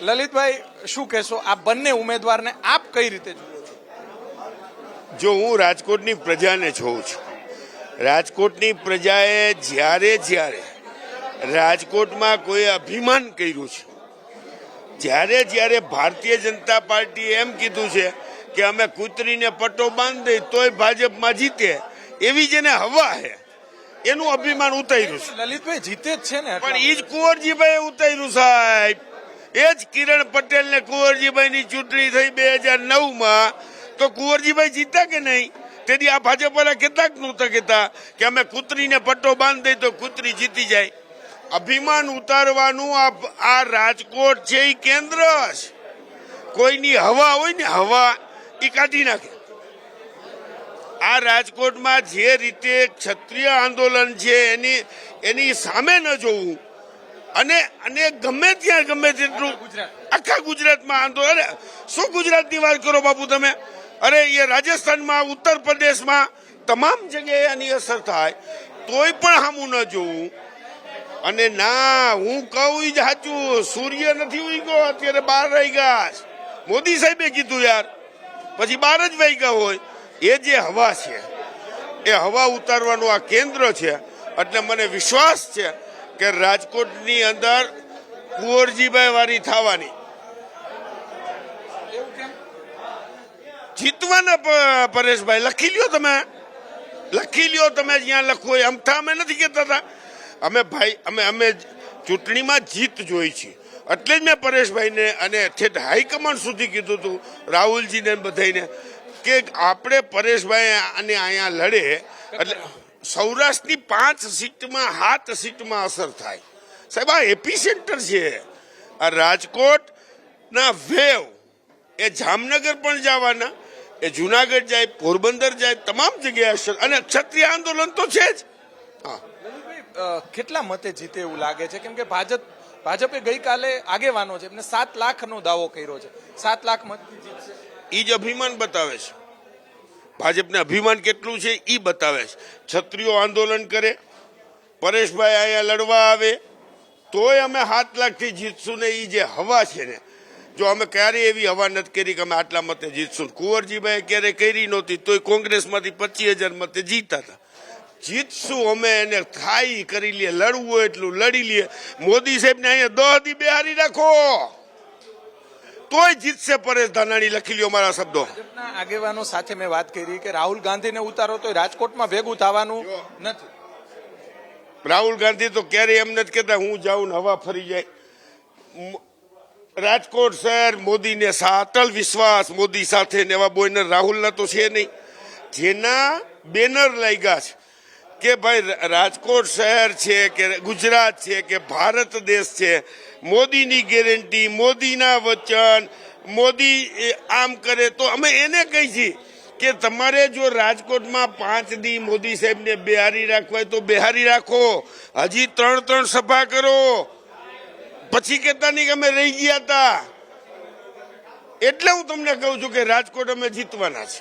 લલિતભાઈ શું કહેશો? આ બંને ઉમેદવારને આપ કઈ રીતે જુઓ છો? જો હું રાજકોટની પ્રજાને જોઉં છું રાજકોટની પ્રજાએ જ્યારે જ્યારે રાજકોટમાં કોઈ અભિમાન કર્યું છે જ્યારે જ્યારે ભારતીય જનતા પાર્ટીએ એમ કીધું છે કે અમે કૂતરીને પટ્ટો બાંધી તોય ભાજપમાં જીતે એવી જેને હવા છે. એનું અભિમાન ઉતાર્યું છે. લલિતભાઈ જીતે જ છે ને પણ એ જ કુંવરજીભાઈ ઉતાર્યું સાહેબ. એ જ કિરણ પટેલ ને કુંવરજીભાઈ ની ચૂંટણી થઈ બે હજાર નવમાં તો કુંવરજીભાઈ જીતા કે નહીં? તેથી આ ભાજપ વાળા કેટલાક નહોતા કહેતા કે અમે કૂતરીને પટ્ટો બાંધી દઈ તો કૂતરી જીતી જાય. અભિમાન ઉતારવાનું આ આ રાજકોટ છે એ કેન્દ્ર છે કોઈની હવા હોય ને હવા એ કાઢી નાખે. આ રાજકોટમાં જે રીતે ક્ષત્રિય આંદોલન છે એની એની સામે ન જોવું. અને અને ગમે ત્યાં ગમે તેટલું આખા ગુજરાતમાં આંદોલન અરે શું ગુજરાતની વાત કરો બાપુ તમે? અરે એ રાજસ્થાનમાં ઉત્તર પ્રદેશમાં તમામ જગ્યાએ આની અસર થાય તોય પણ હામું ન જોવું. અને ના હું કહું સાચું સૂર્ય નથી ઉગ્યો અત્યારે બહાર રહી ગયા મોદી સાહેબે કીધું યાર પછી બહાર જ વહી ગયા હોય. એ જે હવા છે એ હવા ઉતારવાનું આ કેન્દ્ર છે એટલે મને વિશ્વાસ છે કે રાજકોટની અંદર કુંવરજીભાઈ વાળી થવાની. જીતવાના પરેશભાઈ લખી લ્યો તમે. લખી લ્યો તમે જ્યાં લખો એ અમથા અમે નથી કહેતા હતા. અમે ભાઈ અમે અમે ચૂંટણીમાં જીત જોઈ છે એટલે જ મેં પરેશભાઈને અને ઠેઠ હાઈકમાન્ડ સુધી કીધું હતું રાહુલજીને બધાને કે આપણે પરેશભાઈ અને અહીંયા લડે. એટલે સૌરાષ્ટ્રની પાંચ સીટમાં સાત સીટમાં અસર થાય. સાહેબ આ એપી સેન્ટર છે. આ રાજકોટના વેવ એ જામનગર પણ જવાના એ જુનાગઢ જાય પોરબંદર જાય તમામ જગ્યાએ અસર. અને ક્ષત્રિય આંદોલન તો છે જ. હા. કેટલા મતે જીતે એવું લાગે છે? કેમ કે ભાજપ ભાજપે ગઈકાલે આગેવાનો છે. એમને સાત લાખનો દાવો કર્યો છે. સાત લાખ મત એ જ અભિમાન બતાવે છે. ભાજપને અભિમાન કેટલું છે એ બતાવે છે. છત્રીઓ આંદોલન કરે, પરેશભાઈ અહીંયા લડવા આવે, તોય અમે સાત લાખથી જીતશું ને એ જે હવા છે ને, જો અમે ક્યારેય એવી હવા નથી કરી કે અમે આટલા મતે જીતશું. કુંવરજીભાઈ ક્યારે કરી નહોતી, તોય કોંગ્રેસમાંથી પચીસ હજાર મતે જીતા હતા. જીતશું અમે એને થાય કરી લઈએ, લડવું એટલું લડી લઈએ. મોદી સાહેબને અહીંયા દહ દી બેહારી રાખો. તોય જીતશે પરેશ ધાનાણી લખી લ્યો મારા શબ્દો. આગેવાનો સાથે મેં વાત કરી કે રાહુલ ગાંધીને ઉતારો તો રાજકોટમાં ભેગું થવાનું નથી. રાહુલ ગાંધી તો ક્યારેય એમ નથી કહેતા હું જાઉં ને હવા ફરી જાય. રાજકોટ શહેર મોદીને અટલ વિશ્વાસ મોદી સાથે ને એવા બોયનર રાહુલના તો છે નહીં. જેના બેનર લાગ્યા છે. કે ભાઈ રાજકોટ શહેર છે કે ગુજરાત છે કે ભારત દેશ છે, મોદીની ગેરંટી, મોદીના વચન, મોદી આમ કરે તો અમે એને કહી છીએ કે તમારે જો રાજકોટમાં પાંચ દી મોદી સાહેબને બિહારી રાખવા તો બિહારી રાખો. હજી ત્રણ ત્રણ સભા કરો. પછી કહેતા નહીં કે અમે રહી ગયા હતા એટલે હું તમને કહું છું કે રાજકોટ અમે જીતવાના છે.